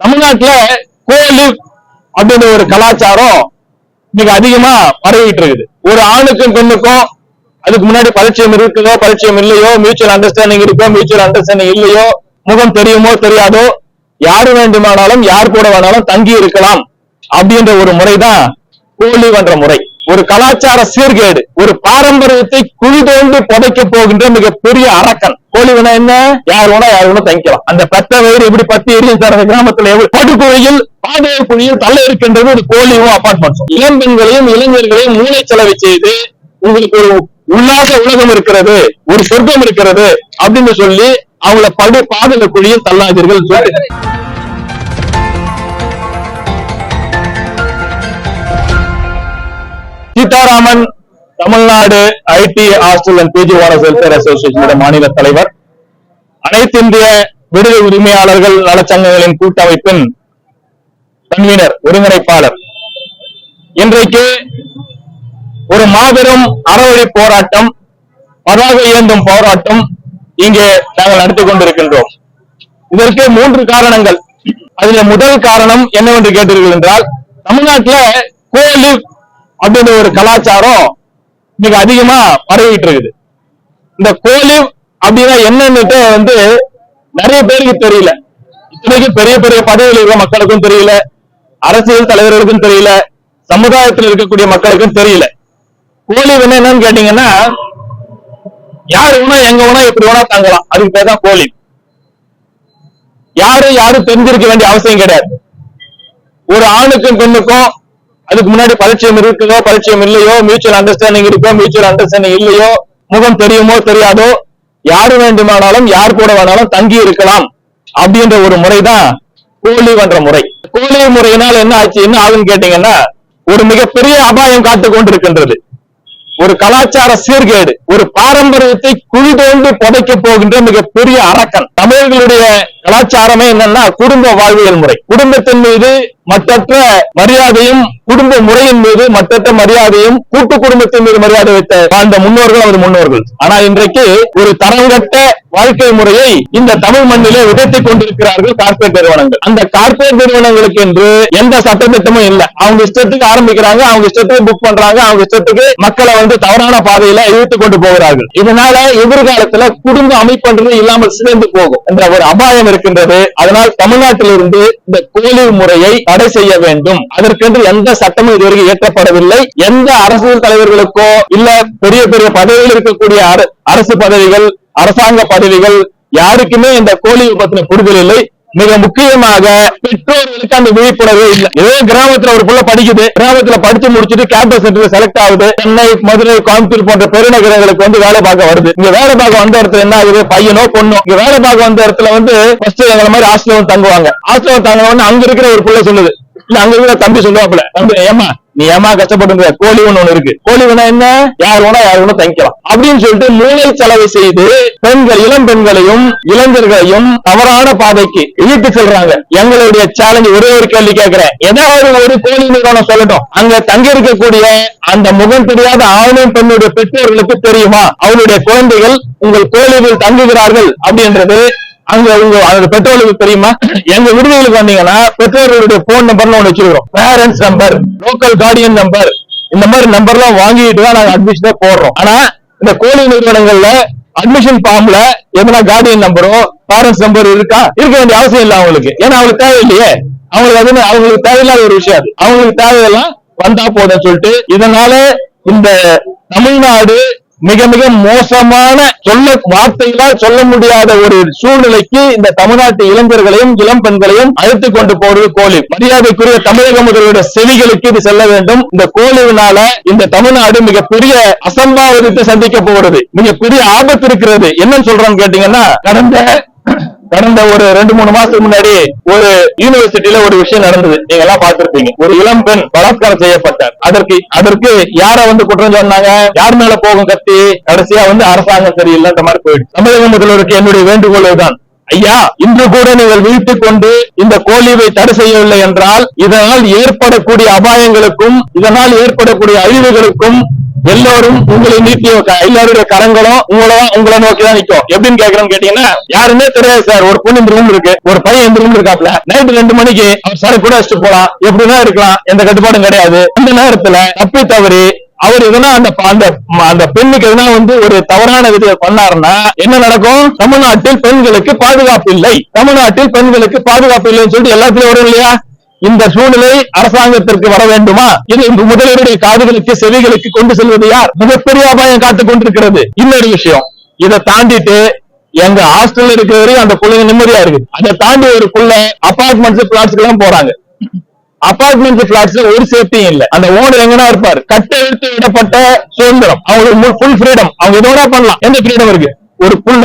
தமிழ்நாட்டுல கோலிவ் அப்படின்ற ஒரு கலாச்சாரம் மிக அதிகமா பரவிட்டு இருக்குது. ஒரு ஆணுக்கும் பெண்ணுக்கும் அதுக்கு முன்னாடி பரிச்சயம் இருக்குதோ பரிச்சயம் இல்லையோ மியூச்சுவல் அண்டர்ஸ்டாண்டிங் இருக்கோ மியூச்சுவல் அண்டர்ஸ்டாண்டிங் இல்லையோ முகம் தெரியுமோ தெரியாதோ யாரு வேண்டுமானாலும் யார் கூட வேணாலும் தங்கி இருக்கலாம் அப்படின்ற ஒரு முறைதான் கோலிவ் என்ற முறை. ஒரு கலாச்சார சீர்கேடு ஒரு பாரம்பரியத்தை குழி தோண்டி புதைக்க போகின்ற மிகப்பெரிய அரக்கன். கோழிவனா என்ன? யார் வேணா யார் வேணா தங்கிக்கலாம். அந்த பத்த வயிறு எப்படி பத்தி எரியும் சார்? அந்த கிராமத்துல எவ்வளவு படுகுழியில் பாதைய குழியில் தள்ள இருக்கின்றது ஒரு கோழியும் அபார்ட்மெண்ட்ஸும் இளம்பெண்களையும் இளைஞர்களையும் மூளை செலவு செய்து உங்களுக்கு ஒரு உல்லாச உலகம் இருக்கிறது ஒரு சொர்க்கம் இருக்கிறது அப்படின்னு சொல்லி அவங்கள படு பாதல குழியில் தள்ளாதீர்கள். சொல்லி Seetharaman Tamil Nadu IT hostel and PG owners welfare association மாநில தலைவர். அனைத்து இந்திய விடுதி உரிமையாளர்கள் நலச்சங்கங்களின் கூட்டமைப்பின் கன்வீனர் ஒருங்கிணைப்பாளர். இன்றைக்கு ஒரு மாபெரும் அறவழி போராட்டம் பதாக இயந்தும் போராட்டம் இங்கே நாங்கள் நடத்தி கொண்டிருக்கின்றோம். இதற்கு மூன்று காரணங்கள். அதில் முதல் காரணம் என்னவென்று கேட்டீர்கள் என்றால் தமிழ்நாட்டில் கோலிவ் அப்படின்ற ஒரு கலாச்சாரம் மிக அதிகமா பரவிட்டு இருக்குது. இந்த கோலிவ் அப்படின்னா என்னன்னுட்டு வந்து நிறைய பேருக்கு தெரியல. இத்தனைக்கும் பெரிய பெரிய பதவியில் இருக்கிற மக்களுக்கும் தெரியல. அரசியல் தலைவர்களுக்கும் தெரியல. சமுதாயத்தில் இருக்கக்கூடிய மக்களுக்கும் தெரியல. கோலிவ் என்ன என்னன்னு கேட்டீங்கன்னா யாரு வேணா எங்க வேணா எப்படி வேணா தங்கலாம். அதுக்கு பேர் தான் கோலிவ் யாரும் யாரும் தெரிஞ்சிருக்க வேண்டிய அவசியம் கிடையாது. ஒரு ஆணுக்கும் பெண்ணுக்கும் அதுக்கு முன்னாடி பரிச்சயம் இருக்குதோ பரிச்சயம் இல்லையோ மியூச்சுவல் அண்டர்ஸ்டாண்டிங் இருக்கோ மியூச்சுவல் அண்டர்ஸ்டாண்டிங் இல்லையோ முகம் தெரியுமோ தெரியாதோ யாரு வேண்டுமானாலும் யார் கூட வேணாலும் தங்கி இருக்கலாம் அப்படின்ற ஒரு முறைதான் கோழி என்ற முறை. கோழி முறையினால் என்ன ஆச்சு என்ன ஆகுன்னு கேட்டீங்கன்னா ஒரு மிகப்பெரிய அபாயம் காத்துக் கொண்டிருக்கின்றது. ஒரு கலாச்சார சீர்கேடு ஒரு பாரம்பரியத்தை குழி தோண்டி புதைக்க போகின்ற மிகப்பெரிய அரக்கன். தமிழர்களுடைய கலாச்சாரமே என்னன்னா குடும்ப வாழ்வியல் முறை. குடும்பத்தின் மீது மற்றற்ற மரியாதையும் குடும்ப முறையின் மீது மற்ற மரியாதையும் கூட்டு குடும்பத்தின் மீது மரியாதை வைத்த வாழ்ந்த முன்னோர்கள் அவர் முன்னோர்கள். ஆனா இன்றைக்கு ஒரு தரங்கட்ட வாழ்க்கை முறையை இந்த தமிழ் மண்ணிலே விதைத்துக் கொண்டிருக்கிறார்கள் கார்பரேட் நிறுவனங்கள். அந்த கார்பரேட் நிறுவனங்களுக்கு என்று எந்த சட்டத்திட்டமும் இல்லை. அவங்க இஷ்டத்துக்கு ஆரம்பிக்கிறாங்க அவங்க இஷ்டத்துக்கு புக் பண்றாங்க அவங்க இஷ்டத்துக்கு மக்களை வந்து தவறான பாதையில இழுத்து கொண்டு போகிறார்கள். இதனால எதிர்காலத்துல குடும்ப அமைப்புன்றது இல்லாமல் சிதைந்து போகும் என்ற ஒரு அபாயம் இருக்கின்றது. அதனால் தமிழ்நாட்டிலிருந்து இந்த கோலிவ் முறையை தடை செய்ய வேண்டும். அதற்கென்று எந்த சட்டமும் இதுவரைக்கும் இயற்றப்படவில்லை. எந்த அரசியல் தலைவர்களுக்கோ இல்ல பெரிய பெரிய பதவியில் இருக்கக்கூடிய அரசு பதவிகள் அரசாங்க பதவிகள் யாருக்குமே இந்த கோழி பத்தின புரிதல் இல்லை. மிக முக்கியமாக பெற்றோர்களுக்கு அந்த விழிப்புணர்வே இல்லை. ஏதோ கிராமத்துல ஒரு புள்ள படிக்குது. கிராமத்துல படிச்சு முடிச்சுட்டு கேம்பஸ் சென்டர் செலக்ட் ஆகுது. சென்னை மதுரை கோயம்புத்தூர் போன்ற பெருநகரங்களுக்கு வந்து வேலை பார்க்க வருது. இங்க வேலை பார்க்க வந்த இடத்துல என்ன ஆகுது? பையனோ பொண்ணோ? இங்க வேலை பார்க்க வந்த இடத்துல வந்து ஃபர்ஸ்ட் எங்களை மாதிரி ஹாஸ்டல் தங்குவாங்க. ஹாஸ்டல் தங்குவாங்க அங்க இருக்கிற ஒரு புள்ள சொல்லுது. இல்ல அங்க இருக்கிற தம்பி சொல்லுவாப்புல. தம்பி ஏமா நீ ஏமா கஷ்டப்பட்டு கோழி ஒண்ணு ஒண்ணு இருக்கு. கோழி வேணா என்ன? யார் வேணா யார் வேணா தங்கிக்கலாம். அப்படின்னு சொல்லிட்டு மூளை செலவு செய்து பெண்கள் இளம் பெண்களையும் இளைஞர்களையும் தவறான பாதைக்கு இழுத்து செல்றாங்க. எங்களுடைய சேலஞ்ச் ஒரே ஒரு கேள்வி கேட்கிறேன். ஏதாவது ஒரு கோழி நிறுவனம் சொல்லட்டும். அங்க தங்கி இருக்கக்கூடிய அந்த முகம் தெரியாத ஆணும் பெண்ணுடைய பெற்றோர்களுக்கு தெரியுமா? அவருடைய குழந்தைகள் உங்கள் கோழிவில் தங்குகிறார்கள் அப்படின்றது அங்க உங்க அதோட பெற்றோர்களுக்கு தெரியுமா? எங்க விடுதிகளுக்கு வந்தீங்கன்னா பெற்றோர்களுடைய போன் நம்பர்னு ஒண்ணு வச்சிருக்கோம் parents number local guardian number இந்த மாதிரி நம்பர்லாம் வாங்கிட்டு தான் நாங்க அட்மிஷனே போடுறோம். ஆனா இந்த கோழி நிறுவனங்கள்ல அட்மிஷன் ஃபார்ம்ல எதனா கார்டியன் நம்பரோ பேரண்ட்ஸ் நம்பர் இருக்கா? இருக்க வேண்டிய அவசியம் இல்லை அவங்களுக்கு. ஏன்னா அவங்களுக்கு தேவையில்லையே. அவங்களுக்கு அது அவங்களுக்கு தேவையில்லாத ஒரு விஷயம் அது. அவங்களுக்கு தேவையெல்லாம் வந்தா போதும் சொல்லிட்டு இதனால இந்த தமிழ்நாடு மிக மிக மோசமான சொல்ல வார்த்தைகளால் சொல்ல முடியாத ஒரு சூழ்நிலைக்கு இந்த தமிழ்நாட்டு இளைஞர்களையும் இளம் பெண்களையும் அழைத்துக் கொண்டு போவது கோழி மரியாதைக்குரிய தமிழக முதல்வருடைய செவிகளுக்கு இது செல்ல வேண்டும். இந்த கோழிவினால இந்த தமிழ்நாடு மிகப்பெரிய அசம்பாவிதத்தை சந்திக்க போகிறது. மிகப்பெரிய ஆபத்து இருக்கிறது. என்னன்னு சொல்றோம்னு கேட்டீங்கன்னா கடந்த கடந்த ஒரு ரெண்டு மூணு மாசத்துக்கு முன்னாடி ஒரு யூனிவர்சிட்டியில ஒரு விஷயம் நடந்தது. நீங்க எல்லாம் பார்த்திருப்பீங்க. ஒரு இளம் பெண் பலாத்காரம் செய்யப்பட்டார். அதற்கு அதற்கு யார வந்து குற்றம் சொன்னாங்க? யார் மேல போகும் கத்தி கடைசியா வந்து அரசாங்கம் சரியில்லைன்ற மாதிரி போயிடுச்சு. தமிழக முதல்வருக்கு என்னுடைய வேண்டுகோள் தான் ஐயா இன்று கூட நீங்கள் வீட்டுக் கொண்டு இந்த கோழிவை தடை செய்யவில்லை என்றால் இதனால் ஏற்படக்கூடிய அபாயங்களுக்கும் இதனால் ஏற்படக்கூடிய அழிவுகளுக்கும் எல்லோரும் உங்களை நீட்டிய எல்லாருடைய கரங்களும் உங்களோ உங்களை நோக்கி தான் நிக்கும் எப்படின்னு கேக்குறேன்னு கேட்டீங்கன்னா யாருமே தெரியாது சார். ஒரு பொண்ணு இந்த ரூம் இருக்கு ஒரு பையன் இந்த ரூம் இருக்காப்ல நைட்டு ரெண்டு மணிக்கு அவர் சரக்கு கூட வச்சுட்டு போலாம். எப்படிதான் இருக்கலாம். எந்த கட்டுப்பாடும் கிடையாது. அந்த நேரத்துல தப்பி தவறி அவர் எதுனா அந்த அந்த அந்த பெண்ணுக்கு எதுனா வந்து ஒரு தவறான விதியை பண்ணாருன்னா என்ன நடக்கும்? தமிழ்நாட்டில் பெண்களுக்கு பாதுகாப்பு இல்லை. தமிழ்நாட்டில் பெண்களுக்கு பாதுகாப்பு இல்லைன்னு சொல்லிட்டு எல்லாத்துலயும் வரும் இல்லையா? இந்த சூழ்நிலை அரசாங்கத்திற்கு வர வேண்டுமா? இது இந்த முதலீடுடைய காதுகளுக்கு செவிகளுக்கு கொண்டு செல்வது யார்? மிகப்பெரிய அபாயம் காத்துக் கொண்டிருக்கிறது. இன்னொரு விஷயம். இதை தாண்டிட்டு எங்க ஹாஸ்டல்ல இருக்கிற வரையும் அந்த பிள்ளைங்க நிம்மதியா இருக்கு அதை தாண்டி ஒரு பிள்ளை அபார்ட்மெண்ட்ஸ் பிளாட்ஸ்க்கு எல்லாம் போறாங்க. அபார்ட்மெண்ட் பிளாட்ஸ்ல ஒரு சேஃப்டியும் இல்ல. அந்த ஓனர் எங்கன்னா இருப்பாரு. கட்டெழுத்து விடப்பட்ட சுதந்திரம். அவங்களுக்கு ஃபுல் ஃப்ரீடம் அவங்க எதோட பண்ணலாம். எந்த ஃப்ரீடம் இருக்கு? ஒரு புள்ள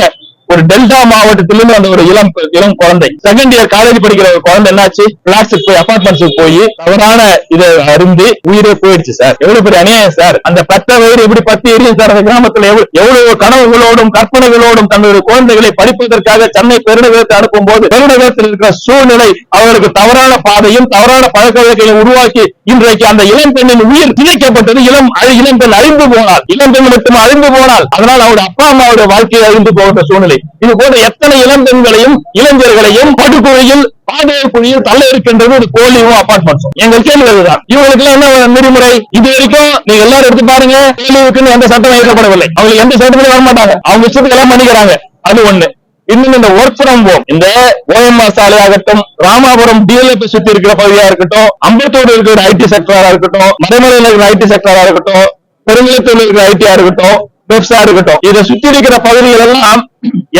ஒரு டெல்டா மாவட்டத்திலிருந்து வந்த ஒரு இளம் இளம் குழந்தை. செகண்ட் இயர் காலேஜ் படிக்கிற ஒரு குழந்தை என்னாச்சு? பிளாட்ஸுக்கு போய் அபார்ட்மெண்ட்ஸுக்கு போய் தவறான இதை அருந்து உயிரே போயிடுச்சு சார் எவ்வளவு பெரிய அநியாயம் சார் அந்த பத்த வயிறு எப்படி பத்தி எரியும் சார் அந்த கிராமத்துல எவ்வளவு எவ்வளவு கனவுகளோடும் கற்பனைகளோடும் தன்னுடைய குழந்தைகளை படிப்பதற்காக சென்னை பெருநகரத்தை அனுப்பும் போது பெருநகரத்தில் இருக்கிற சூழ்நிலை அவர்களுக்கு தவறான பாதையும் தவறான பழக்க வழக்கையும் உருவாக்கி இன்றைக்கு அந்த இளம் பெண்ணின் உயிர் சிதைக்கப்பட்டது இளம் அழி- இளம் பெண் அழிந்து போனாள் இளம் பெண் மட்டும் அழிந்து போனால் அதனால் அவருடைய அப்பா அம்மாவுடைய வாழ்க்கையை அழிந்து போகிற சூழ்நிலை. இது போன்ற எத்தனை இளம் பெண்களையும் இளைஞர்களையும் படுகொழியில் பாதைய குழியில் தள்ள இருக்கின்றது ஒரு கோழியும் அபார்ட்மெண்ட்ஸும் எங்க கேள்வி அதுதான். இவங்களுக்கு எல்லாம் என்ன நெறிமுறை இது வரைக்கும் நீங்க எல்லாரும் எடுத்து பாருங்க. கேள்விக்குன்னு எந்த சட்டம் இயக்கப்படவில்லை அவங்க எந்த சட்டத்திலும் வர மாட்டாங்க அவங்க இஷ்டத்துக்கு எல்லாம் பண்ணிக்கிறாங்க அது ஒண்ணு. இன்னும் இந்த ஒர்க் ஃப்ரம் ஹோம் இந்த ஓஎம்ஆர் சாலை ஆகட்டும் ராமாபுரம் டிஎல்எஃப் சுத்தி இருக்கிற பகுதியா இருக்கட்டும் அம்பத்தூர் இருக்கிற ஐடி செக்டரா இருக்கட்டும் மறைமலையில் இருக்கிற ஐடி செக்டரா இருக்கட்டும் பெருநிலத்தில் இருக்கிற ஐடியா இருக்கட்டும் வெப்ஸா இருக்கட்டும். இதை சுத்தி இருக்கிற பகுதிகள் எல்லாம்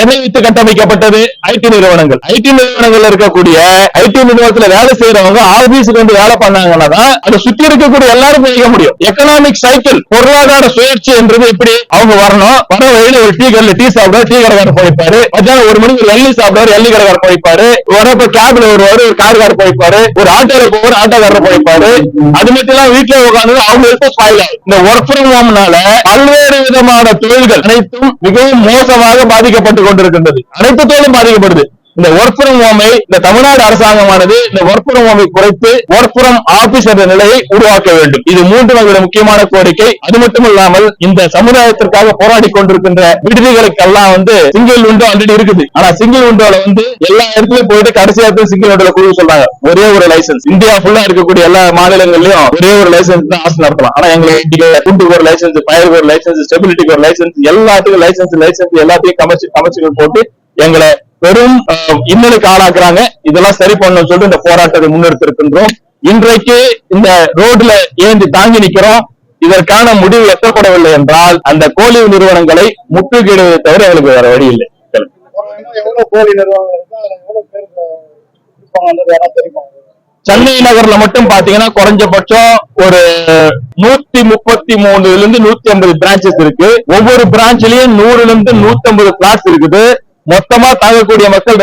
எதை வைத்து கட்டமைக்கப்பட்டது? ஐடி நிறுவனங்கள். ஐடி நிறுவனங்கள்ல இருக்கக்கூடிய ஐடி நிறுவனத்துல வேலை செய்யறவங்க ஆபீஸுக்கு வந்து வேலை பண்ணாங்கன்னா தான் அதை சுத்தி இருக்கக்கூடிய எல்லாரும் செய்ய முடியும். எக்கனாமிக் சைக்கிள் பொருளாதார சுழற்சி என்றது எப்படி? அவங்க வரணும். வர வழியில ஒரு டீ கடையில டீ சாப்பிடுவாரு டீ கடைக்கார போய்ப்பாரு. மத்தியானம் ஒரு மணிக்கு எள்ளி சாப்பிடுவாரு எள்ளி கடைக்கார போய்ப்பாரு. வரப்ப கேப்ல வருவாரு ஒரு கார்காரர் போய்ப்பாரு. ஒரு ஆட்டோல போவார் ஆட்டோக்காரர் போய்ப்பாரு. அது மட்டும் இல்லாம வீட்டுல உட்காந்து அவங்க இருக்க ஸ்பாயில் ஆகும். இந்த ஒர்க் ஃப்ரம் ஹோம்னால பல்வேறு விதமான தொழில்கள் அனைத்தும் மிகவும் மோசமாக பாதிக்கப்பட்டு கொண்டிருக்கின்றது. அனைத்து தொழிலும் பாதிக்கப்படுது. இந்த ஒர்க் ஃப்ரம் ஹோமை இந்த தமிழ்நாடு அரசாங்கமானது இந்த ஒர்க் ஃப்ரம் ஹோமை குறைத்து ஒர்க் ஃப்ரம் ஆபீஸ் என்ற நிலையை உருவாக்க வேண்டும். இது மூன்று நம்முடைய முக்கியமான கோரிக்கை. அது மட்டும் இல்லாமல் இந்த சமுதாயத்திற்காக போராடி கொண்டிருக்கின்ற விடுதிகளுக்கெல்லாம் வந்து சிங்கிள் விண்டோ ஆல்ரெடி இருக்குது. ஆனா சிங்கிள் விண்டோல வந்து எல்லா இடத்துலயும் போயிட்டு கடைசி இடத்துல சிங்கிள் விண்டோல குழு சொல்றாங்க. ஒரே ஒரு லைசன்ஸ் இந்தியா ஃபுல்லா இருக்கக்கூடிய எல்லா மாநிலங்கள்லயும் ஒரே ஒரு லைசன்ஸ் தான் ஆசை நடத்தலாம். ஆனா எங்களுக்கு ஃபுட்டுக்கு ஒரு லைசன்ஸ் பயருக்கு ஒரு லைசன்ஸ் ஸ்டெபிலிட்டிக்கு ஒரு லைசன்ஸ் எல்லாத்துக்கும் லைசன்ஸ் லைசன்ஸ் எல்லாத்தையும் கமர்ச்சி கமர்ச்சிகள் போட்டு எங்களை பெரும் இன்னலுக்கு ஆளாக்குறாங்க. இதெல்லாம் சரி பண்ணணும்னு சொல்லிட்டு இந்த போராட்டத்தை முன்னெடுத்திருக்கின்றோம். இன்றைக்கு இந்த ரோட்ல ஏந்தி தாங்கி நிக்கிறோம். இதற்கான முடிவு எட்டப்படவில்லை என்றால் அந்த கோழி நிறுவனங்களை முற்றுகையிடுவதை தவிர எங்களுக்கு வேற வழி இல்லை. சென்னை நகர்ல மட்டும் பாத்தீங்கன்னா குறைஞ்சபட்சம் ஒரு நூத்தி முப்பத்தி மூணுல இருந்து நூத்தி ஐம்பது பிரான்ச்சஸ் இருக்கு. ஒவ்வொரு பிரான்ச்லயும் நூறுல இருந்து நூத்தி ஐம்பது பிளாட்ஸ் இருக்குது. மொத்தமா தாங்கக்கூடிய மக்கள்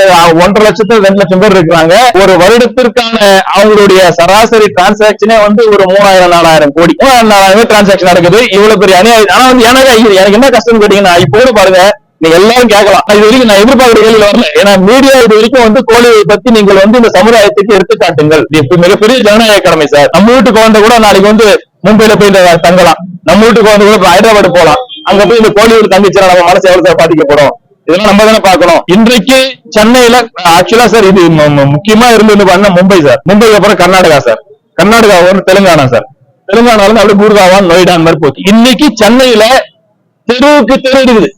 ஒன்றரை லட்சத்துல ரெண்டு லட்சம் பேர் இருக்கிறாங்க. ஒரு வருடத்திற்கான அவங்களுடைய சராசரி டிரான்சாக்சனே வந்து ஒரு மூணாயிரம் நாலாயிரம் கோடி. மூணாயிரம் நாலாயிரம் டிரான்சாக்சன் நடக்குது. இவ்வளவு பெரிய அநியாயம். ஆனா வந்து எனக்கு எனக்கு என்ன கஷ்டம் கேட்டீங்கன்னா இப்போ பாருங்க நீங்க எல்லாரும் கேட்கலாம். இது வரைக்கும் நான் எதிர்பார்க்கிற கேள்வி வரல. ஏன்னா மீடியா இது வரைக்கும் வந்து கோழியை பத்தி நீங்கள் வந்து இந்த சமுதாயத்துக்கு எடுத்துக்காட்டுங்கள் மிகப்பெரிய ஜனநாயக கடமை சார். நம்ம வீட்டு குழந்தை கூட நாளைக்கு வந்து மும்பையில போய் தங்கலாம். நம்ம வீட்டு குழந்தை கூட ஹைதராபாத் போலாம். அங்க போய் இந்த கோழிகள் தங்கிச்சுனா நம்ம மனசு எவ்வளவு பாதிக்கப்படும் இதெல்லாம் நம்ம தானே பாக்கணும் இன்றைக்கு சென்னையில ஆக்சுவலா சார் இது முக்கியமா இருந்து பண்ண மும்பை சார் மும்பைக்கு அப்புறம் கர்நாடகா சார் கர்நாடகா ஒரு தெலுங்கானா சார் தெலுங்கானால இருந்து அப்படியே குர்காவா நொய்டா அந்த மாதிரி போச்சு. இன்னைக்கு சென்னையில தெருவுக்கு தெரு இருக்குது.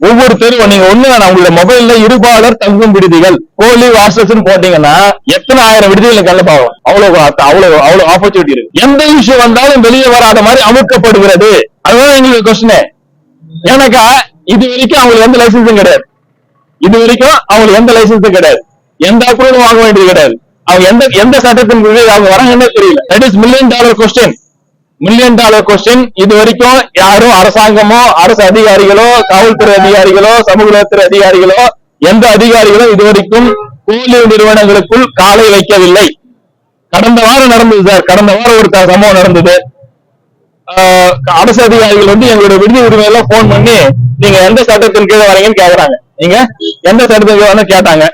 ஒவ்வொரு தெருவும் நீங்க ஒண்ணு வேணாம் உங்களோட மொபைல்ல இருபாலர் தங்கும் விடுதிகள் கோலி வாசல்ஸ் போட்டீங்கன்னா எத்தனை ஆயிரம் விடுதிகள் கல்ல பாவம் அவ்வளவு அவ்வளவு அவ்வளவு ஆப்பர்ச்சுனிட்டி இருக்கு. எந்த விஷயம் வந்தாலும் வெளியே வராத மாதிரி அமுக்கப்படுகிறது. அதுதான் எங்களுக்கு கொஸ்டின் ஏன்னாக்கா இது வரைக்கும் அவங்களுக்கு எந்த லைசன்ஸும் கிடையாது. இது வரைக்கும் அவங்களுக்கு எந்த லைசன்ஸும் கிடையாது. எந்த அப்ரூவலும் வாங்க வேண்டியது கிடையாது. அவங்க எந்த எந்த சட்டத்தின் கீழ் அவங்க வராங்கன்னே தெரியல. That is million dollar question million dollar question இது வரைக்கும் யாரும் அரசாங்கமோ அரசு அதிகாரிகளோ காவல்துறை அதிகாரிகளோ சமூக நலத்துறை அதிகாரிகளோ எந்த அதிகாரிகளும் இது வரைக்கும் கூலி நிறுவனங்களுக்குள் காலை வைக்கவில்லை. கடந்த வாரம் நடந்தது சார். கடந்த வாரம் ஒரு சம்பவம் நடந்தது. ஆஹ் அரசு அதிகாரிகள் வந்து எங்களுடைய விடுதி உரிமையெல்லாம் போன் பண்ணி நீங்க எந்த சட்டத்தின் கீழே வரீங்கன்னு கேக்குறாங்க. நீங்க எந்த சட்டத்துக்கு கீழே கேட்டாங்க.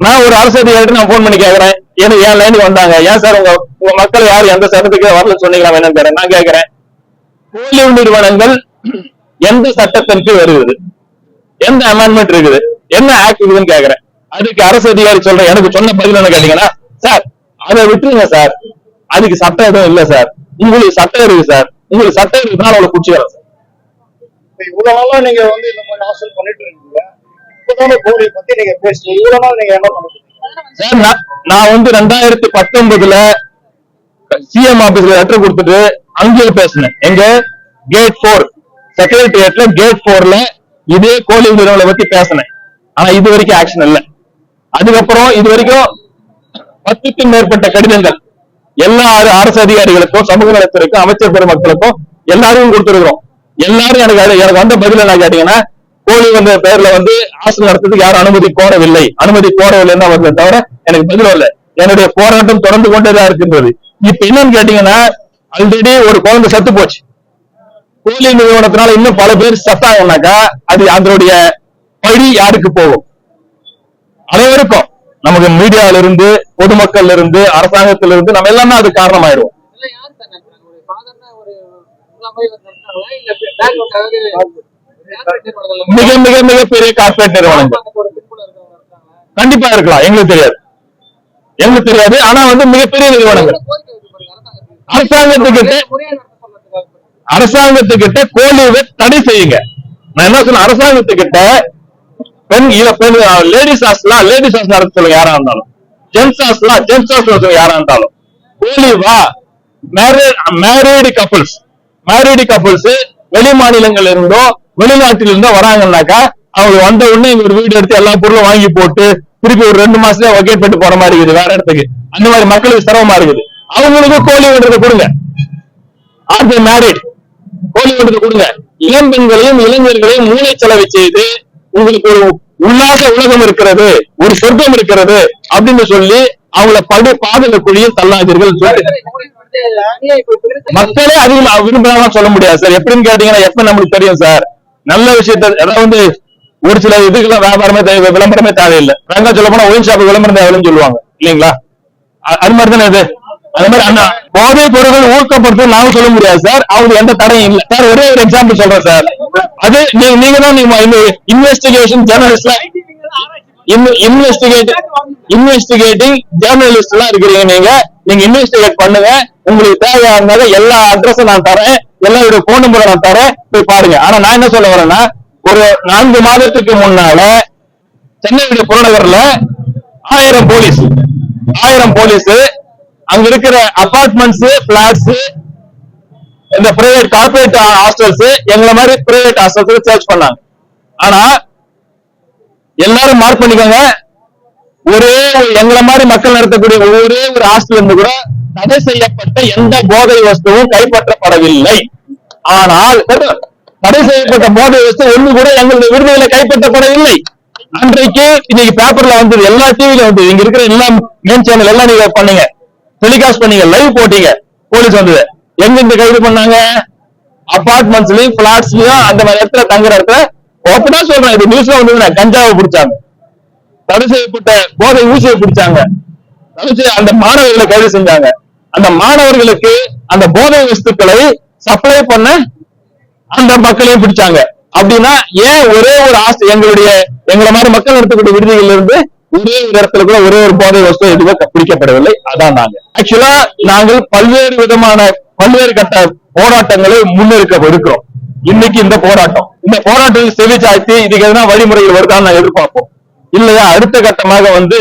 நான் ஒரு அரசு அதிகாரிட்டு நான் போன் பண்ணி கேக்குறேன். ஏன்னா என் லைனுக்கு வந்தாங்க? ஏன் சார் உங்க உங்க மக்கள் யாரும் எந்த சட்டத்துக்கு வரல சொன்னீங்களா என்னன்னு கேட்டேன் நான் கேக்குறேன். கூலி நிறுவனங்கள் எந்த சட்டத்தின் கீழ் வருகிறது? எந்த அமெண்ட்மெண்ட் இருக்குது? என்ன ஆக்ட் இருக்குதுன்னு கேக்குறேன். அதுக்கு அரசு அதிகாரி சொல்றேன். எனக்கு சொன்ன பதில் என்ன கேட்டீங்கன்னா சார் அதை விட்டுருங்க சார் அதுக்கு சட்டம் எதுவும் இல்ல சார் உங்களுக்கு சட்டம் இருக்கு சார் உங்களுக்கு சட்டம் இருக்குதுன்னா அவளை குடிச்சுக்கிறேன் சார் இவ்வளவு நாளா நீங்க வந்து இந்த மாதிரி ஹாஸ்டல் பண்ணிட்டு இருக்கீங்க. இப்பதான போலியை பத்தி நீங்க பேசுறீங்க இவ்வளவு நாள் நீங்க என்ன பண்ணுறீங்க சார் நான் வந்து ரெண்டாயிரத்தி பத்தொன்பதுல சிஎம் ஆபீஸ்ல லெட்டர் கொடுத்துட்டு அங்கேயே பேசினேன். எங்க? கேட் போர் செக்ரட்டரியேட்ல கேட் போர்ல இதே கோழி நிறுவனங்களை பத்தி பேசினேன். ஆனா இது வரைக்கும் ஆக்ஷன் இல்ல. அதுக்கப்புறம் இது வரைக்கும் பத்துக்கும் மேற்பட்ட கடிதங்கள் எல்லா அரசு அதிகாரிகளுக்கும் சமூக நலத்திற்கும் அமைச்சர் பெருமக்களுக்கும் எல்லாரும் கொடுத்திருக்கிறோம். எல்லாரும் எனக்கு எனக்கு வந்த பதில் என்ன கேட்டீங்கன்னா கோழி வந்த பெயர்ல வந்து ஆசனம் நடத்துறதுக்கு யாரும் அனுமதி கோரவில்லை. அனுமதி கோரவில்லை தான் வருது தவிர எனக்கு பதில் வரல. என்னுடைய போராட்டம் தொடர்ந்து கொண்டேதான் இருக்கின்றது. இப்ப என்னன்னு கேட்டீங்கன்னா ஆல்ரெடி ஒரு குழந்தை செத்து போச்சு. கோழி நிறுவனத்தினால இன்னும் பல பேர் செத்தாங்கனாக்கா அது அதனுடைய பழி யாருக்கு போகும்? அனைவருக்கும். நமக்கு மீடியால இருந்து பொதுமக்கள்ல இருந்து அரசாங்கத்தில இருந்து நம்ம எல்லாமே அது காரணமாயிடும் இல்ல யாரு சார் நடத்துறாங்க ஒரு சாதாரண ஒரு முகாமை நடத்துறாங்களா இல்ல பேக்ரவுண்ட் அதாவது corporate நிறுவனங்கள்ல மிக மிக மிக பெரிய கார்பரேட் நிறுவனங்கள். கண்டிப்பா இருக்கலாம். எங்களுக்கு தெரியாது. எங்களுக்கு தெரியாது. ஆனா வந்து மிகப்பெரிய நிறுவனங்கள். அரசாங்கத்துக்கிட்ட நடத்த அரசாங்கத்துக்கிட்ட கோழிவை தடை செய்யுங்க. நான் என்ன சொன்னேன்? அரசாங்கத்துக்கிட்ட பெண் இத பெண் லேடிஸ் ஹாஸ்டலாம் லேடிஸ் ஹாஸ்டல் நடத்த சொல்லுங்க. யாரா இருந்தாலும். ஜென்ஸ் ஹாஸ்டலாம் ஜென்ஸ் ஹாஸ்டல் சொல்லுங்க யாரா இருந்தாலும். கோழி வா. மேரீடு கப்புள்ஸ் மேரிடு கப்புள்ஸ் வெளி மாநிலங்கள்ல இருந்தோ வெளிநாட்டில இருந்தோ வராங்கன்னாக்கா அவங்க வந்த உடனே இங்க ஒரு வீடு எடுத்து எல்லா பொருளும் வாங்கி போட்டு திருப்பி ஒரு ரெண்டு மாசத்துல வகேட் பண்ணிட்டு போற மாதிரி இருக்குது வேற இடத்துக்கு. அந்த மாதிரி மக்களுக்கு சிரமமா இருக்குது. அவங்களுக்கு கோழி விடுறதை கொடுங்க. ஆர் தி மேரிட் கோழி விடுறதை கொடுங்க. இளம் பெண்களையும் இளைஞர்களையும் மூளை செலவு செய்து உங்களுக்கு ஒரு உல்லாச உலகம் இருக்கிறது ஒரு சொர்க்கம் இருக்கிறது அப்படின்னு சொல்லி அவங்கள படு பாதல குழியில் தள்ளாதீர்கள் சொல்லி மக்களே அதிகம் விரும்பினா சொல்ல முடியாது சார். எப்படின்னு கேட்டீங்கன்னா எப்ப நம்மளுக்கு தெரியும் சார்? நல்ல விஷயத்த அதாவது வந்து ஒரு சில இதுக்கெல்லாம் வியாபாரமே தேவை விளம்பரமே தேவையில்லை. ஃப்ராங்கா சொல்ல போனா ஒயின் ஷாப் விளம்பரம் தேவைன்னு சொல்லுவாங்க. இல்லைங்களா? அது மாதிரி தானே இது? அது மாதிரி அண்ணா போதை பொருட்கள் ஊக்கப்படுத்த நாம சொல்ல முடியாது சார். அவங்க எந்த தடையும் இல்லை. சார் ஒரே ஒரு எக்ஸாம்பிள் சொல்றேன் சார். அது நீ- நீங்க தான் நீங்க இன்வெஸ்டிகேஷன் ஜேர்னலிஸ்ட்ல இன்வெஸ்டிகேட்டிங் இன்வெஸ்டிகேட்டிங் ஜேர்னலிஸ்ட் எல்லாம் இருக்கிறீங்க நீங்க. நீங்க இன்வெஸ்டிகேட் பண்ணுங்க. உங்களுக்கு தேவையான எல்லா அட்ரஸும் நான் தரேன். எல்லாருடைய போன் நம்பரை நான் தரேன். போய் பாருங்க. ஆனா நான் என்ன சொல்ல வரேன்னா ஒரு நான்கு மாதத்துக்கு முன்னால சென்னையுடைய புறநகர்ல ஆயிரம் போலீஸ் ஆயிரம் போலீஸ் அங்க இருக்கிற அபார்ட்மெண்ட்ஸ் பிளாட்ஸ் இந்த பிரைவேட் கார்பரேட் ஹாஸ்டல்ஸ் எங்களை மாதிரி பிரைவேட் ஹாஸ்டல்ஸ் சர்ச் பண்ணாங்க. ஆனா எல்லாரும் மார்க் பண்ணிக்கோங்க. ஒரே எங்களை மாதிரி மக்கள் நடத்தக்கூடிய ஒரே ஒரு ஹாஸ்டல் இருந்து கூட தடை செய்யப்பட்ட எந்த போதை வஸ்துவும் கைப்பற்றப்படவில்லை. ஆனால் தடை செய்யப்பட்ட போதை வஸ்து ஒண்ணு கூட எங்களுடைய விடுதலை கைப்பற்றப்படவில்லை. அன்றைக்கு இன்னைக்கு பேப்பர்ல வந்தது எல்லா டிவில வந்து இங்க இருக்கிற எல்லா மெயின் சேனல் எல்லாம் நீங்க பண்ணீங்க. டெலிகாஸ்ட் பண்ணீங்க லைவ் போட்டீங்க. போலீஸ் வந்தது. எங்க இந்த கைது பண்ணாங்க? அபார்ட்மெண்ட்ஸ்லயும் பிளாட்ஸ்லயும் அந்த மாதிரி இடத்துல தங்குற இடத்துல. ஓப்பனா சொல்றேன். இது நியூஸ்ல வந்தது கஞ்சாவை பிடிச்சாங்க. தடை செய்யப்பட்ட போதை ஊசியை பிடிச்சாங்க. தடை அந்த மாணவர்களை கைது செஞ்சாங்க. அந்த மாணவர்களுக்கு அந்த போதை வஸ்துக்களை சப்ளை பண்ண அந்த மக்களையும் பிடிச்சாங்க. அப்படின்னா ஏன் ஒரே ஒரு ஆசை எங்களுடைய எங்களை மாதிரி மக்கள் நடத்தக்கூடிய விடுதிகள் இருந்து ஒரே ஒரு இடத்துல கூட ஒரே ஒரு போதை வஸ்து எதுவும் பிடிக்கப்படவில்லை. அதான் நாங்க. ஆக்சுவலா நாங்கள் பல்வேறு விதமான பல்வேறு கட்ட போராட்டங்களை முன்னெடுக்க இருக்கிறோம். இன்னைக்கு இந்த போராட்டம். இந்த போராட்டத்தில் செவி சாய்த்து இதுக்கு எதனா வழிமுறைகள் வருதான்னு நான் எதிர்பார்ப்போம். இல்லையா? அடுத்த கட்டமாக வந்து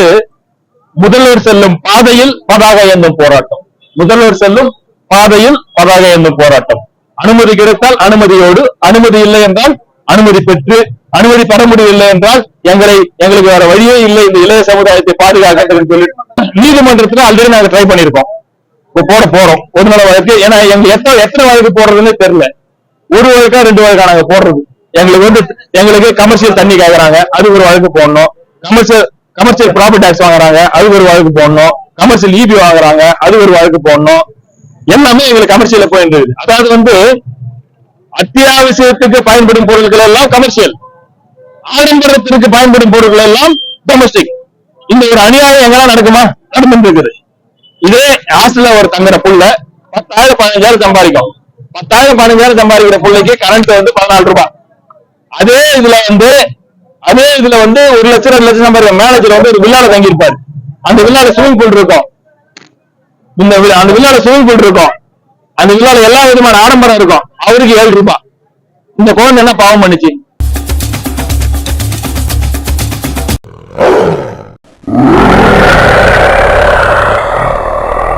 முதல்வர் செல்லும் பாதையில் பதாகை என்னும் போராட்டம். முதல்வர் செல்லும் பாதையில் பதாகை என்னும் போராட்டம். அனுமதி கிடைத்தால் அனுமதியோடு அனுமதி இல்லை என்றால் அனுமதி பெற்று அனுமதி பெற முடியவில்லை என்றால் எங்களை எங்களுக்கு வேற வழியே இல்லை. இந்த இளைய சமுதாயத்தை பாதுகாக்கிறதுன்னு சொல்லி நீதிமன்றத்துல ஆல்ரெடி நாங்க ட்ரை பண்ணிருக்கோம் இப்போ போட போறோம். ஒரு நாள் வழக்கு ஏன்னா எங்க எத்தனை எத்தனை வழக்கு போடுறதுன்னு தெரியல. ஒரு வழக்கா ரெண்டு வழக்கா நாங்க போடுறது. எங்களுக்கு வந்து எங்களுக்கு கமர்ஷியல் தண்ணி கேக்குறாங்க. அது ஒரு வழக்கு போடணும். கமர்ஷியல் கமர்ஷியல் ப்ராப்பர்ட்டி டேக்ஸ் வாங்குறாங்க அது ஒரு வழக்கு போடணும். கமர்ஷியல் இபி வாங்குறாங்க அது ஒரு வழக்கு போடணும். எல்லாமே எங்களுக்கு கமர்ஷியல்ல போயிட்டு இருக்குது. அதாவது வந்து அத்தியாவசியத்துக்கு பயன்படும் பொருட்கள் எல்லாம் கமர்ஷியல் ஆடம்பரத்திற்கு பயன்படும் பொருட்கள் எல்லாம் டொமஸ்டிக் இந்த ஒரு அநியாயம் எங்கெல்லாம் நடக்குமா? நடந்துட்டு இருக்குது இதே ஹாஸ்டல்ல ஒரு தங்குற புள்ள பத்தாயிரம் பதினஞ்சாயிரம் சம்பாதிக்கும். பத்தாயிரம் பதினஞ்சாயிரம் சம்பாதிக்கிற பிள்ளைக்கு கரண்ட் வந்து பதினாலு ரூபாய். அதே இதுல வந்து அதே இதுல வந்து ஒரு லட்சம் ரெண்டு லட்சம் சம்பாதிக்கிற மேனேஜர் வந்து ஒரு வில்லால தங்கியிருப்பாரு. அந்த வில்லால ஸ்விமிங் பூல் இருக்கும். இந்த அந்த வில்லால ஸ்விமிங் பூல் இருக்கும். அந்த வில்லால எல்லா விதமான ஆடம்பரம் இருக்கும். அவருக்கு ஏழு ரூபாய். இந்த குழந்தை என்ன பாவம் பண்ணுச்சு?